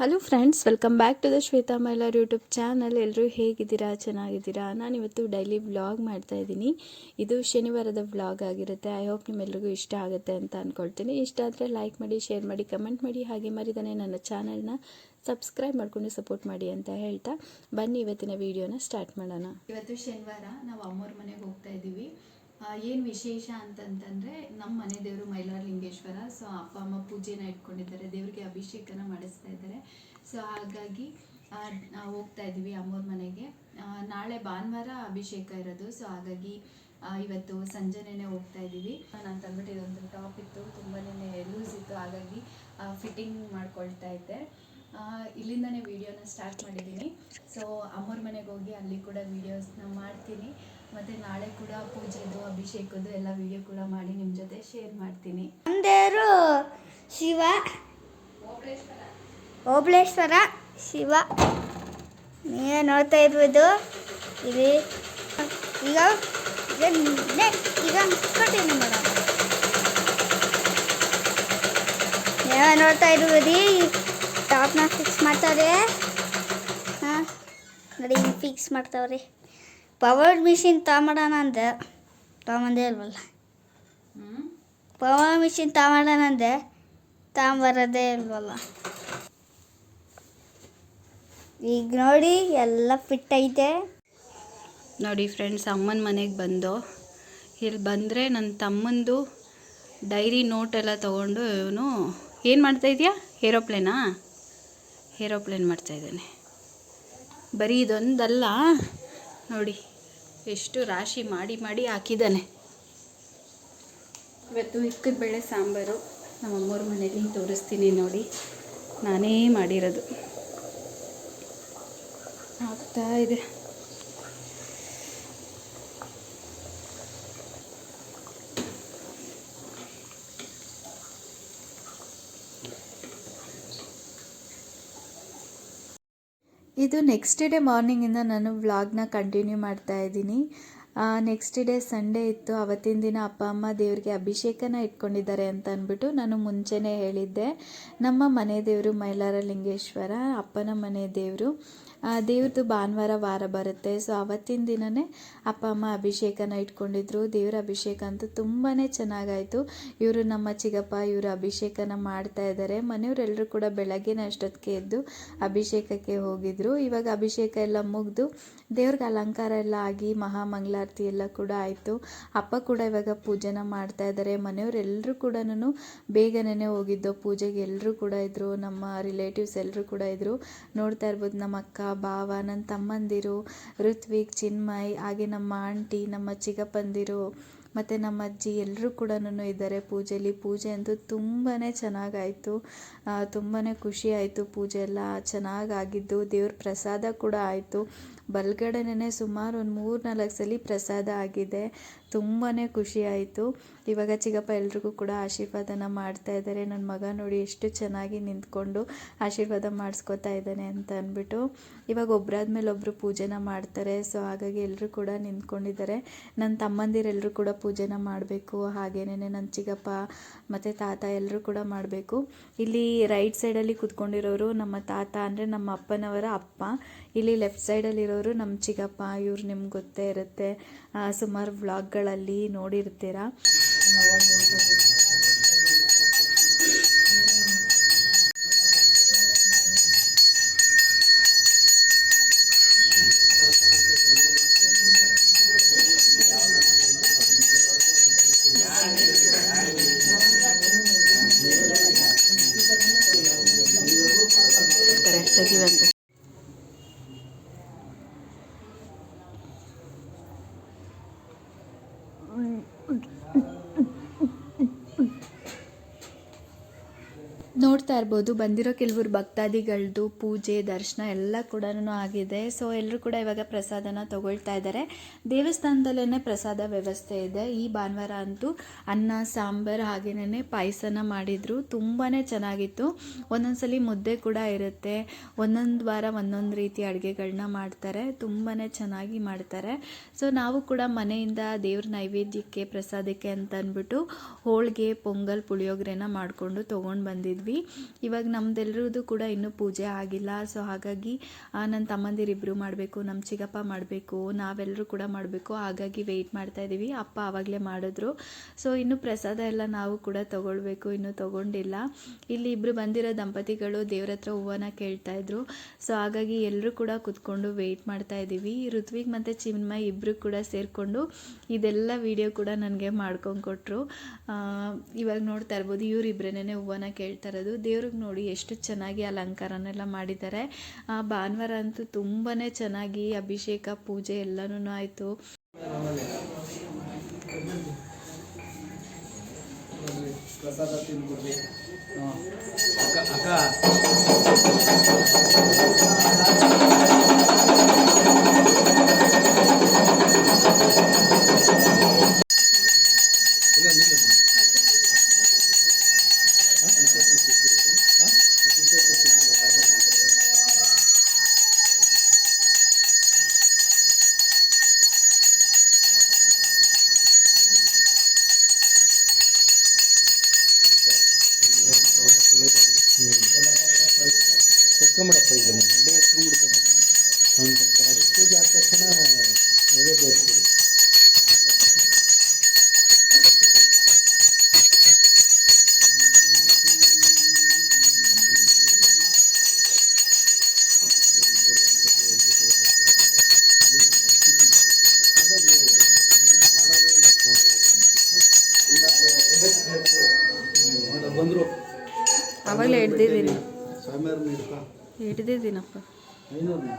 Hello friends welcome back to the Shweta Mailar YouTube channel ಎಲ್ಲರೂ ಹೇಗಿದ್ದೀರಾ? ಚೆನ್ನಾಗಿದ್ದೀರಾ? ನಾನಿವತ್ತು ಡೈಲಿ ವ್ಲಾಗ್ ಮಾಡ್ತಾ ಇದ್ದೀನಿ. ಇದು ಶನಿವಾರದ ವ್ಲಾಗ್ ಆಗಿರುತ್ತೆ. ಐ ಹೋಪ್ ನಿಮ್ಮೆಲ್ರಿಗೂ ಇಷ್ಟ ಆಗುತ್ತೆ ಅಂತ ಅಂದ್ಕೊಳ್ತೀನಿ ಇಷ್ಟ ಆದರೆ ಲೈಕ್ ಮಾಡಿ ಶೇರ್ ಮಾಡಿ ಕಮೆಂಟ್ ಮಾಡಿ. ಹಾಗೆ ಮರಿದಾನೆ ನನ್ನ ಚಾನಲ್ನ ಸಬ್ಸ್ಕ್ರೈಬ್ ಮಾಡಿಕೊಂಡು ಸಪೋರ್ಟ್ ಮಾಡಿ ಅಂತ ಹೇಳ್ತಾ ಬನ್ನಿ ಇವತ್ತಿನ ವಿಡಿಯೋನ ಸ್ಟಾರ್ಟ್ ಮಾಡೋಣ. ಇವತ್ತು ಶನಿವಾರ, ನಾವು ಅಮ್ಮವ್ರ ಮನೆಗೆ ಹೋಗ್ತಾ ಇದ್ದೀವಿ. ಏನು ವಿಶೇಷ ಅಂತಂತಂದರೆ ನಮ್ಮ ಮನೆ ದೇವರು ಮೈಲಾರ ಲಿಂಗೇಶ್ವರ ಸೊ ಅಪ್ಪ, ಅಮ್ಮ ಪೂಜೆನ ಇಟ್ಕೊಂಡಿದ್ದಾರೆ, ದೇವರಿಗೆ ಅಭಿಷೇಕನ ಮಾಡಿಸ್ತಾ ಇದ್ದಾರೆ. ಸೊ ಹಾಗಾಗಿ ಹೋಗ್ತಾ ಇದ್ದೀವಿ ಅಮ್ಮವ್ರ ಮನೆಗೆ. ನಾಳೆ ಭಾನುವಾರ ಅಭಿಷೇಕ ಇರೋದು ಸೊ ಹಾಗಾಗಿ ಇವತ್ತು ಸಂಜೆನೇ ಹೋಗ್ತಾ ಇದ್ದೀವಿ. ನಾನು ತಂದ್ಬಿಟ್ಟು ಇದೊಂದು ಟಾಪ್ ಇತ್ತು ತುಂಬಾನೇ ಲೂಸ್ ಇತ್ತು, ಹಾಗಾಗಿ ಫಿಟ್ಟಿಂಗ್ ಮಾಡ್ಕೊಳ್ತಾ ಇದ್ದೆ. ಇಲ್ಲಿಂದನೇ ವೀಡಿಯೋನ ಸ್ಟಾರ್ಟ್ ಮಾಡಿದ್ದೀನಿ. ಸೊ ಅಮ್ಮರ ಮನೆಗೆ ಹೋಗಿ ಅಲ್ಲಿ ಕೂಡ ವೀಡಿಯೋಸ್ನ ಮಾಡ್ತೀನಿ. ಮತ್ತು ನಾಳೆ ಕೂಡ ಪೂಜೆದು ಅಭಿಷೇಕದ್ದು ಎಲ್ಲ ವೀಡಿಯೋ ಕೂಡ ಮಾಡಿ ನಿಮ್ಮ ಜೊತೆ ಶೇರ್ ಮಾಡ್ತೀನಿ. ಅಂದರು ಶಿವ ಓಬಳೇಶ್ವರ ಶಿವ. ನೀವೇ ನೋಡ್ತಾ ಇರ್ಬೋದು. ಇಲ್ಲಿ ಈಗ ಈಗ ಕಂಟಿನ್ಯೂ ಮಾಡೋಣ ನೀವೇ ನೋಡ್ತಾ ಇರ್ಬೋದು. ಟಾಪ್ನ ಫಿಕ್ಸ್ ಮಾಡ್ತಾವ್ರಿ? ಹಾಂ? ನೋಡಿ ಫಿಕ್ಸ್ ಮಾಡ್ತಾವ್ರಿ. ಪವರ್ ಮಿಷಿನ್ ತಗೊಂಬಿಡೋಣ ಅಂದೆ. ತಗೊಂಬಂದೇ ಇಲ್ವಲ್ಲ? ಪವರ್ ಮಿಷಿನ್ ತಗೊಂಬಡೋಣ ಅಂದೆ. ತಗೊಂಬರೋದೇ ಇಲ್ವಲ್ಲ? ಈಗ ನೋಡಿ ಎಲ್ಲ ಫಿಟ್ ಐತೆ. ನೋಡಿ ಫ್ರೆಂಡ್ಸ್ ಅಮ್ಮನ ಮನೆಗೆ ಬಂದು ಇಲ್ಲಿ ಬಂದರೆ ನನ್ನ ತಮ್ಮಂದು ಡೈರಿ ನೋಟೆಲ್ಲ ತೊಗೊಂಡು ಇವನು ಏನು ಮಾಡ್ತಾಯಿದ್ಯಾ ಇದೆಯಾ? ಏರೋಪ್ಲೇನಾ ಏರೋಪ್ಲೇನ್ ಮಾಡ್ತಾ ಇದ್ದಾನೆ. ಬರೀ ಇದೊಂದಲ್ಲ. ನೋಡಿ, ಎಷ್ಟು ರಾಶಿ ಮಾಡಿ ಮಾಡಿ ಹಾಕಿದ್ದಾನೆ. ಇವತ್ತು ಇಕ್ಕದ ಬೇಳೆ ಸಾಂಬಾರು ನಮ್ಮ ಅಮ್ಮವ್ರ ಮನೇಲಿ ತೋರಿಸ್ತೀನಿ ನೋಡಿ. ನಾನೇ ಮಾಡಿರೋದು. ಆಗ್ತಾ ಇದೆ. ಇದು ನೆಕ್ಸ್ಟ್ ಡೇ ಮಾರ್ನಿಂಗಿಂದ ನಾನು ವ್ಲಾಗ್ನ ಕಂಟಿನ್ಯೂ ಮಾಡ್ತಾ ಇದ್ದೀನಿ. ನೆಕ್ಸ್ಟ್ ಡೇ ಸಂಡೇ ಇತ್ತು. ಅವತ್ತಿನ ದಿನ ಅಪ್ಪ, ಅಮ್ಮ ದೇವರಿಗೆ ಅಭಿಷೇಕನ ಇಟ್ಕೊಂಡಿದ್ದಾರೆ ಅಂತ ಅಂದ್ಬಿಟ್ಟು ನಾನು ಮುಂಚೆನೇ ಹೇಳಿದ್ದೆ. ನಮ್ಮ ಮನೆ ದೇವರು ಮೈಲಾರ ಲಿಂಗೇಶ್ವರ ಅಪ್ಪನ ಮನೆ ದೇವರು. ದೇವ್ರದ್ದು ಭಾನುವಾರ ವಾರ ಬರುತ್ತೆ. ಸೊ ಅವತ್ತಿನ ದಿನವೇ ಅಪ್ಪ, ಅಮ್ಮ ಅಭಿಷೇಕನ ಇಟ್ಕೊಂಡಿದ್ರು. ದೇವ್ರ ಅಭಿಷೇಕ ಅಂತೂ ತುಂಬಾ ಚೆನ್ನಾಗಾಯಿತು. ಇವರು ನಮ್ಮ ಚಿಗಪ್ಪ, ಇವರು ಅಭಿಷೇಕನ ಮಾಡ್ತಾ ಇದ್ದಾರೆ ಮನೆಯವರೆಲ್ಲರೂ ಕೂಡ ಬೆಳಗ್ಗೆನೇ ಅಷ್ಟೊತ್ತಿಗೆ ಎದ್ದು ಅಭಿಷೇಕಕ್ಕೆ ಹೋಗಿದ್ರು. ಇವಾಗ ಅಭಿಷೇಕ ಎಲ್ಲ ಮುಗಿದು ದೇವ್ರಿಗೆ ಅಲಂಕಾರ ಎಲ್ಲ ಆಗಿ ಮಹಾಮಂಗಳಾರತಿ ಎಲ್ಲ ಕೂಡ ಆಯಿತು. ಅಪ್ಪ ಕೂಡ ಇವಾಗ ಪೂಜೆನ ಮಾಡ್ತಾ ಇದ್ದಾರೆ ಮನೆಯವರೆಲ್ಲರೂ ಕೂಡ ಬೇಗನೆ ಹೋಗಿದ್ದು ಪೂಜೆಗೆ ಎಲ್ಲರೂ ಕೂಡ ಇದ್ದರು ನಮ್ಮ ರಿಲೇಟಿವ್ಸ್ ಎಲ್ಲರೂ ಕೂಡ ಇದ್ದರು ನೋಡ್ತಾ ಇರ್ಬೋದು, ನಮ್ಮ ಅಕ್ಕ ಭಾವ ನನ್ನ ತಮ್ಮಂದಿರು ಋತ್ವಿಕ್ ಚಿನ್ಮಯ್ ಹಾಗೆ ನಮ್ಮ ಆಂಟಿ ನಮ್ಮ ಚಿಕ್ಕಪ್ಪಂದಿರು ಮತ್ತು ನಮ್ಮ ಅಜ್ಜಿ ಎಲ್ಲರೂ ಕೂಡ ಇದ್ದಾರೆ ಪೂಜೆಯಲ್ಲಿ. ಪೂಜೆ ಅಂತೂ ತುಂಬಾ ಚೆನ್ನಾಗಾಯಿತು. ತುಂಬಾ ಖುಷಿ ಆಯಿತು ಪೂಜೆ ಎಲ್ಲ ಚೆನ್ನಾಗಾಗಿದ್ದು. ದೇವ್ರ ಪ್ರಸಾದ ಕೂಡ ಆಯಿತು. ಬಲ್ಗಡೆನೇ ಸುಮಾರು ಒಂದು ಮೂರು ನಾಲ್ಕು ಸಲ ಪ್ರಸಾದ ಆಗಿದೆ. ತುಂಬಾ ಖುಷಿ ಆಯಿತು. ಇವಾಗ ಚಿಗಪ್ಪ ಎಲ್ರಿಗೂ ಕೂಡ ಆಶೀರ್ವಾದನ ಮಾಡ್ತಾ ಇದ್ದಾರೆ. ನನ್ನ ಮಗ ನೋಡಿ ಎಷ್ಟು ಚೆನ್ನಾಗಿ ನಿಂತ್ಕೊಂಡು ಆಶೀರ್ವಾದ ಮಾಡಿಸ್ಕೊತಾ ಇದ್ದಾನೆ ಅಂತ ಅಂದ್ಬಿಟ್ಟು ಇವಾಗ ಒಬ್ಬರಾದ್ಮೇಲೆ ಒಬ್ಬರು ಪೂಜೆನ ಮಾಡ್ತಾರೆ. ಸೊ ಹಾಗಾಗಿ ಎಲ್ಲರೂ ಕೂಡ ನಿಂತ್ಕೊಂಡಿದ್ದಾರೆ. ನನ್ನ ತಮ್ಮಂದಿರೆಲ್ಲರೂ ಕೂಡ ಪೂಜೆನ ಮಾಡಬೇಕು ಹಾಗೇನೇ ನನ್ನ ಚಿಕ್ಕಪ್ಪ ಮತ್ತು ತಾತ ಎಲ್ಲರೂ ಕೂಡ ಮಾಡಬೇಕು. ಇಲ್ಲಿ ರೈಟ್ ಸೈಡಲ್ಲಿ ಕೂತ್ಕೊಂಡಿರೋರು ನಮ್ಮ ತಾತ ಅಂದರೆ ನಮ್ಮ ಅಪ್ಪನವರ ಅಪ್ಪ. ಇಲ್ಲಿ ಲೆಫ್ಟ್ ಸೈಡಲ್ಲಿರೋರು ನಮ್ಮ ಚಿಕ್ಕಪ್ಪ ಇವ್ರು ನಿಮ್ಗೆ ಗೊತ್ತೇ ಇರುತ್ತೆ. ಸುಮಾರು ವ್ಲಾಗ್ಗಳಲ್ಲಿ ನೋಡಿರ್ತೀರ. ಇರ್ಬೋದು ಬಂದಿರೋ ಕೆಲವರು ಭಕ್ತಾದಿಗಳದ್ದು ಪೂಜೆ, ದರ್ಶನ ಎಲ್ಲ ಕೂಡ ಆಗಿದೆ. ಸೊ ಎಲ್ಲರೂ ಕೂಡ ಇವಾಗ ಪ್ರಸಾದನ ತಗೊಳ್ತಾ ಇದ್ದಾರೆ ದೇವಸ್ಥಾನದಲ್ಲೇ ಪ್ರಸಾದ ವ್ಯವಸ್ಥೆ ಇದೆ. ಈ ಭಾನುವಾರ ಅಂತೂ ಅನ್ನ, ಸಾಂಬಾರು ಹಾಗೇನೇ ಪಾಯಸನ ಮಾಡಿದರು. ತುಂಬಾ ಚೆನ್ನಾಗಿತ್ತು. ಒಂದೊಂದ್ಸಲಿ ಮುದ್ದೆ ಕೂಡ ಇರುತ್ತೆ. ಒಂದೊಂದು ವಾರ ಒಂದೊಂದು ರೀತಿ ಅಡುಗೆಗಳನ್ನ ಮಾಡ್ತಾರೆ. ತುಂಬಾ ಚೆನ್ನಾಗಿ ಮಾಡ್ತಾರೆ. ಸೊ ನಾವು ಕೂಡ ಮನೆಯಿಂದ ದೇವ್ರ ನೈವೇದ್ಯಕ್ಕೆ, ಪ್ರಸಾದಕ್ಕೆ ಅಂತ ಅಂದ್ಬಿಟ್ಟು ಹೋಳಿಗೆ, ಪೊಂಗಲ್, ಪುಳಿಯೋಗರೆನ ಮಾಡಿಕೊಂಡು ತೊಗೊಂಡು ಬಂದಿದ್ವಿ. ಇವಾಗ ನಮ್ದೆಲ್ಲರದು ಕೂಡ ಇನ್ನೂ ಪೂಜೆ ಆಗಿಲ್ಲ. ಸೊ ಹಾಗಾಗಿ ನನ್ನ ತಮ್ಮಂದಿರಿಬ್ಬರು ಮಾಡಬೇಕು ನಮ್ಮ ಚಿಕ್ಕಪ್ಪ ಮಾಡಬೇಕು ನಾವೆಲ್ಲರೂ ಕೂಡ ಮಾಡಬೇಕು. ಹಾಗಾಗಿ ವೆಯ್ಟ್ ಮಾಡ್ತಾ ಇದ್ದೀವಿ ಅಪ್ಪ ಆವಾಗಲೇ ಮಾಡಿದ್ರು. ಸೊ ಇನ್ನು ಪ್ರಸಾದ ಎಲ್ಲ ನಾವು ಕೂಡ ತಗೊಳ್ಬೇಕು. ಇನ್ನೂ ತಗೊಂಡಿಲ್ಲ. ಇಲ್ಲಿ ಇಬ್ಬರು ಬಂದಿರೋ ದಂಪತಿಗಳು ದೇವ್ರ ಹತ್ರ ಹೂವನ್ನ ಕೇಳ್ತಾ ಇದ್ರು. ಸೊ ಹಾಗಾಗಿ ಎಲ್ಲರೂ ಕೂಡ ಕುತ್ಕೊಂಡು ವೆಯ್ಟ್ ಮಾಡ್ತಾ ಇದ್ದೀವಿ ಋತ್ವಿಕ್ ಮತ್ತು ಚಿನ್ಮಯ್ ಇಬ್ಬರು ಕೂಡ ಸೇರಿಕೊಂಡು ಇದೆಲ್ಲ ವಿಡಿಯೋ ಕೂಡ ನನಗೆ ಮಾಡ್ಕೊಂಡು ಕೊಟ್ಟರು ಇವಾಗ ನೋಡ್ತಾ ಇರ್ಬೋದು ಇವರಿಬ್ಬರೇನೆ ಹೂವನ್ನ ಕೇಳ್ತಾ ಇರೋದು. ದೇವ್ರಿಗೆ ನೋಡಿ ಎಷ್ಟು ಚೆನ್ನಾಗಿ ಅಲಂಕಾರನೆಲ್ಲ ಮಾಡಿದ್ದಾರೆ. ಆ, ಭಾನುವಾರ ಅಂತೂ ತುಂಬಾ ಚೆನ್ನಾಗಿ ಅಭಿಷೇಕ ಪೂಜೆ ಎಲ್ಲನೂ ಆಯಿತು. ಪ್ರಸಾದ ತಿಂದ್ಬಿಡ್ರಿ. ಅಕ್ಕ ಅಕ್ಕ. ಹಿಡ್ಕ ಹಿಡ್ದಿದ್ದೀನಪ್ಪ ಐನೂರು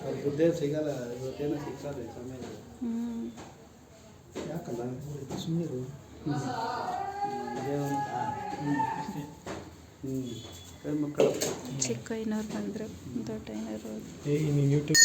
ಅವ್ರ ಬುದ್ಧಿ ಸಿಗಲ್ಲ ಇವತ್ತೇನೋ ಸಿಗ್ತದೆ ಸ್ವಾಮಿಯವ್ರು ಹ್ಞೂ ಯಾಕಲ್ಲ ಸುಮ್ಮನೆ ಹ್ಞೂ ಕೈ ಮಕ್ಕಳು ಚಿಕ್ಕ ಐನೂರು ಬಂದರು ದೊಡ್ಡ ಐನೂರು ಏ ನೀನು ಯೂಟ್ಯೂಬ್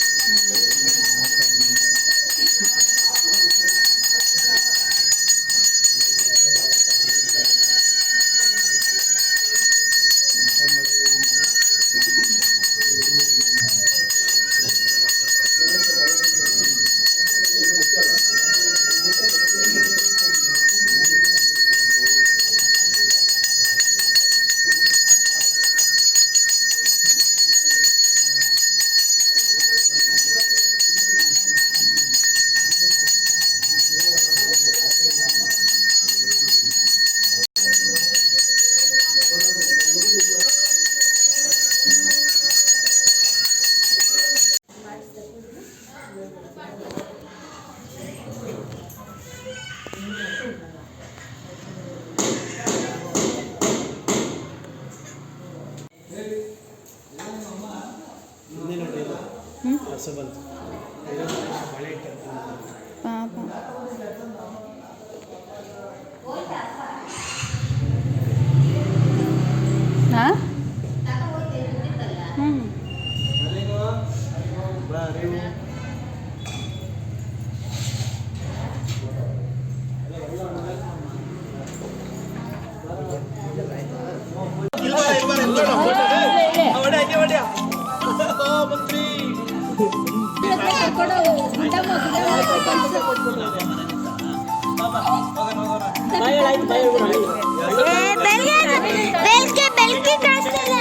ಬೆಲ್ಕೆ ಬೆಲ್ಕೆ ಕಾಣಿಸ್ತಿಲ್ಲ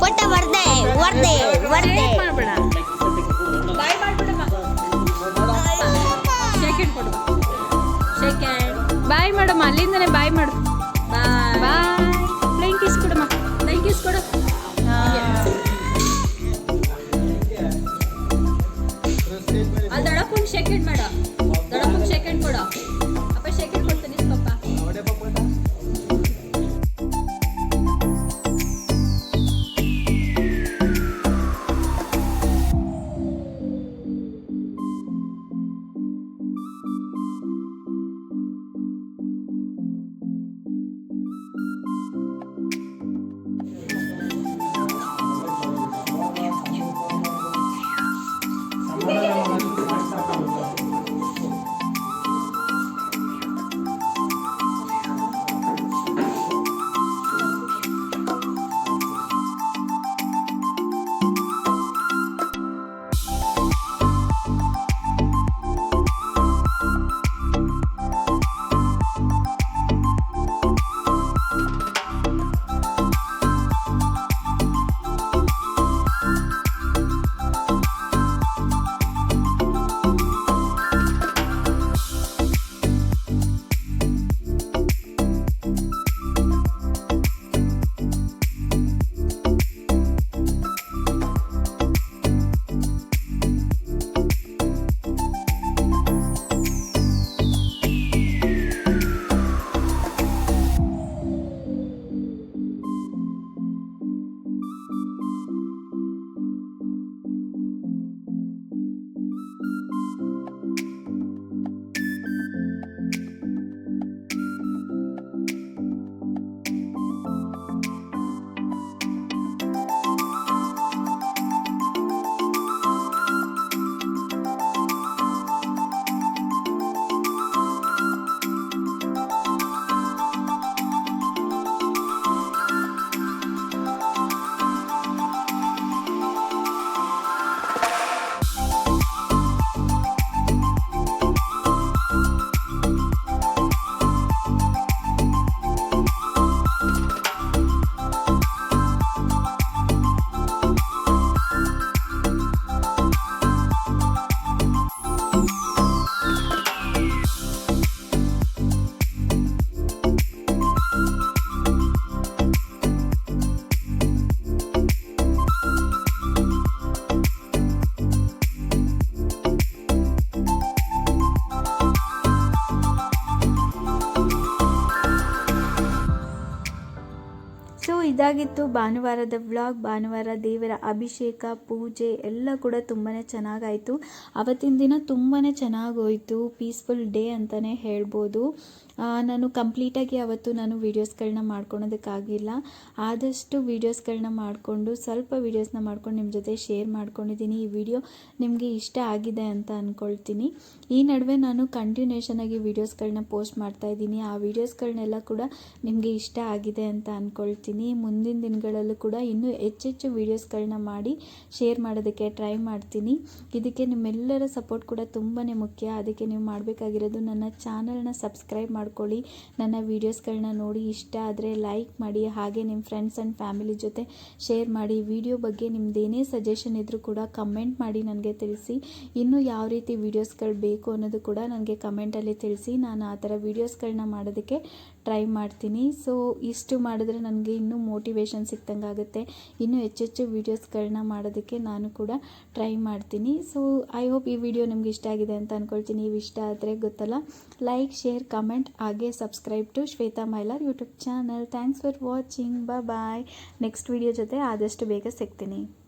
ಫೋಟೋ ಬರ್ದೆ ವರ್ದೆ ವರ್ದೆ ಬಾಯ್ ಮಾಡಮ್ಮ ಅಲ್ಲಿಂದನೇ ಬಾಯ್ ಮಾಡು ಬಾಯ್ ಫ್ಲೈಂಗ್ ಕಿಸ್ ಕೊಡಮ್ಮ ಫ್ಲೈಂಗ್ ಕಿಸ್ ಕೊಡು ಅಲ್ಲಿ ದೊಡ್ಡಪ್ಪಂಗೆ ಶೇಕೆಂಡ್ ಮಾಡ ದೊಡ್ಡಪ್ಪಂಗೆ ಶೆಕೆಂಡ್ ಕೊಡು ಇದಾಗಿತ್ತು. ಭಾನುವಾರದ ವ್ಲಾಗ್, ಭಾನುವಾರ ದೇವರ ಅಭಿಷೇಕ, ಪೂಜೆ ಎಲ್ಲ ಕೂಡ ತುಂಬಾ ಚೆನ್ನಾಗಾಯಿತು. ಅವತ್ತಿನ ದಿನ ತುಂಬಾ ಚೆನ್ನಾಗೋಯಿತು. ಪೀಸ್ಫುಲ್ ಡೇ ಅಂತಲೇ ಹೇಳ್ಬೋದು. ನಾನು ಕಂಪ್ಲೀಟಾಗಿ ಅವತ್ತು ನಾನು ವೀಡಿಯೋಸ್ಗಳನ್ನ ಮಾಡ್ಕೊಳೋದಕ್ಕಾಗಿಲ್ಲ. ಆದಷ್ಟು ವೀಡಿಯೋಸ್ಗಳನ್ನ ಮಾಡಿಕೊಂಡು, ಸ್ವಲ್ಪ ವೀಡಿಯೋಸ್ನ ಮಾಡ್ಕೊಂಡು ನಿಮ್ಮ ಜೊತೆ ಶೇರ್ ಮಾಡ್ಕೊಂಡಿದ್ದೀನಿ. ಈ ವಿಡಿಯೋ ನಿಮಗೆ ಇಷ್ಟ ಆಗಿದೆ ಅಂತ ಅಂದ್ಕೊಳ್ತೀನಿ ಈ ನಡುವೆ ನಾನು ಕಂಟಿನ್ಯೂಷನ್ ಆಗಿ ವೀಡಿಯೋಸ್ಗಳನ್ನ ಪೋಸ್ಟ್ ಮಾಡ್ತಾ ಇದ್ದೀನಿ. ಆ ವೀಡಿಯೋಸ್ಗಳನ್ನೆಲ್ಲ ಕೂಡ ನಿಮಗೆ ಇಷ್ಟ ಆಗಿದೆ ಅಂತ ಅಂದ್ಕೊಳ್ತೀನಿ ಮುಂದಿನ ದಿನಗಳಲ್ಲೂ ಕೂಡ ಇನ್ನೂ ಹೆಚ್ಚೆಚ್ಚು ವೀಡಿಯೋಸ್ಗಳನ್ನ ಮಾಡಿ ಶೇರ್ ಮಾಡೋದಕ್ಕೆ ಟ್ರೈ ಮಾಡ್ತೀನಿ. ಇದಕ್ಕೆ ನಿಮ್ಮೆಲ್ಲರ ಸಪೋರ್ಟ್ ಕೂಡ ತುಂಬಾ ಮುಖ್ಯ. ಅದಕ್ಕೆ ನೀವು ಮಾಡಬೇಕಾಗಿರೋದು ನನ್ನ ಚಾನಲ್ನ ಸಬ್ಸ್ಕ್ರೈಬ್ ಮಾಡ್ಕೊಳ್ಳಿ. ನನ್ನ ವೀಡಿಯೋಸ್ಗಳನ್ನ ನೋಡಿ ಇಷ್ಟ ಆದರೆ ಲೈಕ್ ಮಾಡಿ, ಹಾಗೆ ನಿಮ್ಮ ಫ್ರೆಂಡ್ಸ್ ಆ್ಯಂಡ್ ಫ್ಯಾಮಿಲಿ ಜೊತೆ ಶೇರ್ ಮಾಡಿ. ವಿಡಿಯೋ ಬಗ್ಗೆ ನಿಮ್ಮದೇನೇ ಸಜೆಷನ್ ಇದ್ದರೂ ಕೂಡ ಕಮೆಂಟ್ ಮಾಡಿ ನನಗೆ ತಿಳಿಸಿ. ಇನ್ನೂ ಯಾವ ರೀತಿ ವೀಡಿಯೋಸ್ಗಳು ಬೇಕು ಅನ್ನೋದು ಕೂಡ ನನಗೆ ಕಮೆಂಟಲ್ಲಿ ತಿಳಿಸಿ. ನಾನು ಆ ಥರ ವೀಡಿಯೋಸ್ಗಳನ್ನ ಮಾಡೋದಕ್ಕೆ ಟ್ರೈ ಮಾಡ್ತೀನಿ. ಸೊ ಇಷ್ಟು ಮಾಡಿದ್ರೆ ನನಗೆ ಇನ್ನೂ ಮೋಟಿವೇಶನ್ ಸಿಕ್ತಂಗೆ ಆಗುತ್ತೆ ಇನ್ನೂ ಹೆಚ್ಚೆಚ್ಚು ವೀಡಿಯೋಸ್ಗಳನ್ನ ಮಾಡೋದಕ್ಕೆ ನಾನು ಕೂಡ ಟ್ರೈ ಮಾಡ್ತೀನಿ. ಸೊ ಐ ಹೋಪ್ ಈ ವಿಡಿಯೋ ನಿಮ್ಗೆ ಇಷ್ಟ ಆಗಿದೆ ಅಂತ ಅಂದ್ಕೊಳ್ತೀನಿ ನೀವು ಇಷ್ಟ ಆದರೆ ಗೊತ್ತಲ್ಲ? ಲೈಕ್ ಶೇರ್ ಕಮೆಂಟ್ ಹಾಗೆ subscribe to Shweta Mylar YouTube channel thanks for watching bye next video ಜೊತೆ ಆದಷ್ಟು ಬೇಗ ಸಿಗ್ತೀನಿ.